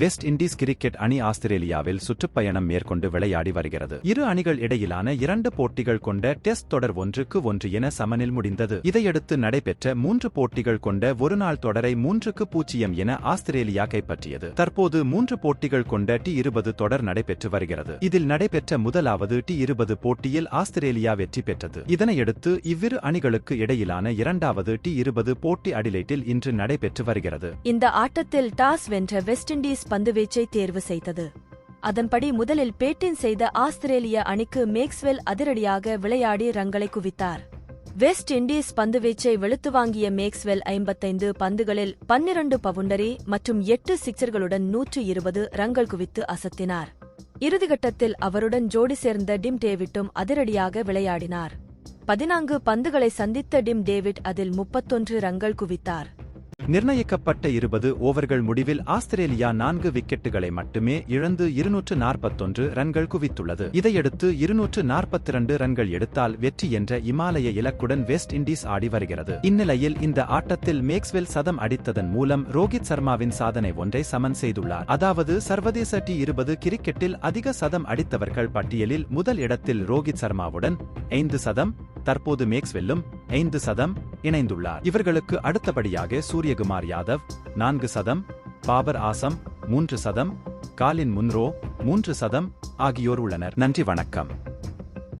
West Indies cricket அணி ஆஸ்திரேலியாவில் சுற்றுப்பயணம் மேற்கொண்டு விளையாடி வருகிறது. இரு அணிகள் இடையிலான இரண்டு போட்டிகள் கொண்ட டெஸ்ட் தொடர் ஒன்றுக்கு ஒன்று என சமனில் முடிந்தது. இதையடுத்து நடைபெற்ற மூன்று போட்டிகள் கொண்ட ஒருநாள் தொடரை மூன்றுக்கு பூஜ்ஜியம் என ஆஸ்திரேலியா கைப்பற்றியது. தற்போது மூன்று போட்டிகள் கொண்ட டி இருபது தொடர் நடைபெற்று வருகிறது. இதில் நடைபெற்ற முதலாவது டி இருபது போட்டியில் ஆஸ்திரேலியா வெற்றி பெற்றது. இதனையடுத்து இவ்விரு அணிகளுக்கு இடையிலான இரண்டாவது டி இருபது போட்டி அடிலைட்டில் இன்று நடைபெற்று வருகிறது. இந்த ஆட்டத்தில் டாஸ் வென்ற வெஸ்ட் இண்டீஸ் பந்துவீச்சை தேர்வு செய்தது. அதன்படி முதலில் பேட்டிங் செய்த ஆஸ்திரேலிய அணிக்கு மேக்ஸ்வெல் அதிரடியாக விளையாடி ரங்களை குவித்தார். வெஸ்ட் இண்டீஸ் பந்துவீச்சை வெளுத்து வாங்கிய மேக்ஸ்வெல் ஐம்பத்தைந்து பந்துகளில் பன்னிரண்டு பவுண்டரி மற்றும் எட்டு சிக்சர்களுடன் நூற்று இருபது ரங்கள் குவித்து அசத்தினார். இறுதிக்கட்டத்தில் அவருடன் ஜோடி சேர்ந்த டிம் டேவிட்டும் அதிரடியாக விளையாடினார். பதினான்கு பந்துகளை சந்தித்த டிம் டேவிட் அதில் முப்பத்தொன்று ரங்கள் குவித்தார். நிர்ணயிக்கப்பட்ட இருபது ஓவர்கள் முடிவில் ஆஸ்திரேலியா நான்கு விக்கெட்டுகளை மட்டுமே இழந்து இருநூற்று நாற்பத்தொன்று ரன்கள் குவித்துள்ளது. இதையடுத்து இருநூற்று நாற்பத்திரண்டு ரன்கள் எடுத்தால் வெற்றி என்ற இமாலய இலக்குடன் வெஸ்ட் இண்டீஸ் ஆடி வருகிறது. இந்நிலையில் இந்த ஆட்டத்தில் மேக்ஸ்வெல் சதம் அடித்ததன் மூலம் ரோஹித் சர்மாவின் சாதனை ஒன்றை சமன் செய்துள்ளார். அதாவது சர்வதேச டி இருபது கிரிக்கெட்டில் அதிக சதம் அடித்தவர்கள் பட்டியலில் முதல் இடத்தில் ரோஹித் சர்மாவுடன் ஐந்து சதம் தற்போது மேக்ஸ்வெல்லும் ஐந்து சதம் இணைந்துள்ளார். இவர்களுக்கு அடுத்தபடியாக சூரியகுமார் யாதவ் நான்கு சதம் பாபர் ஆசம் மூன்று சதம் காலின் முன்ரோ மூன்று சதம் ஆகியோர் உள்ளனர். நன்றி வணக்கம்.